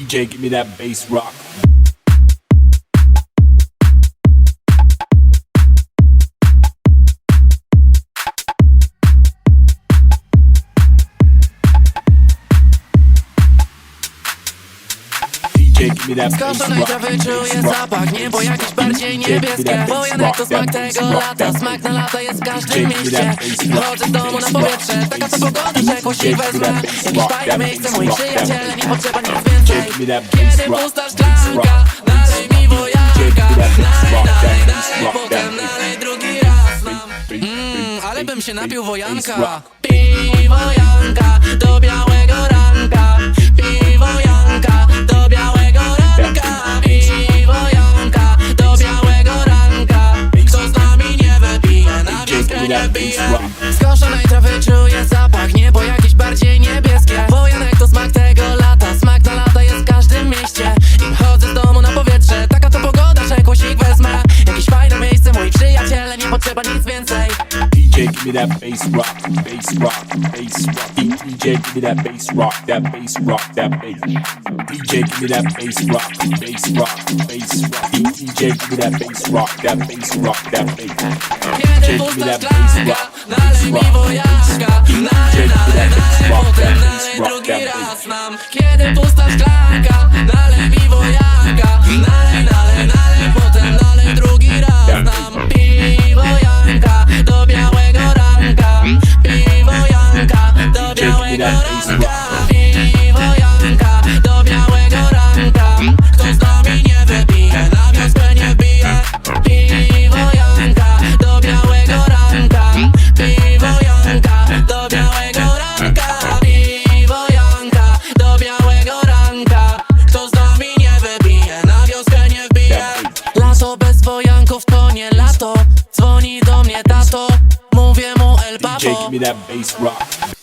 DJ, give me that bass rock. Skoszonej trawy czuję zapach Niebo jakieś bardziej niebieskie. Wojanek to smak tego lata Smak na lata jest w każdym mieście. I rock, chodzę z domu na powietrze Taka to pogoda, że me wezmę. Jakieś fajne miejsce, moi przyjaciele Nie potrzeba nic więcej. Kiedy pusta szklanka Nalej mi wojanka Nalej, rock, nalej, Potem nalej drugi raz nam Mmm, ale bym się napił wojanka. Piwo Janka do białego nie bije Skoszonej trawy czuję zapach DJ, give me that bass rock, bass rock, bass rock. DJ, give me that bass rock, that bass rock, that bass. DJ, give me that bass rock, bass rock, bass rock. DJ, give me that bass rock, that bass rock, that bass. DJ, give me that bass szklanka rock, Nalej mi wojaczka Nalej, nalej, nalej Potem nalej drugi raz nam Kiedy pusta Piwo Janka Do białego ranka. Kto z nami nie wypije Na wioskę nie bije. Piwo Janka Do białego ranka. Piwo Janka Do białego ranka. Piwo Janka Do białego ranka. Kto z nami nie wypije Na wioskę nie wbije Lato bez wojanków to nie lato. Dzwoni do mnie tato. Mówię mu El Papo. Give me that bass rock.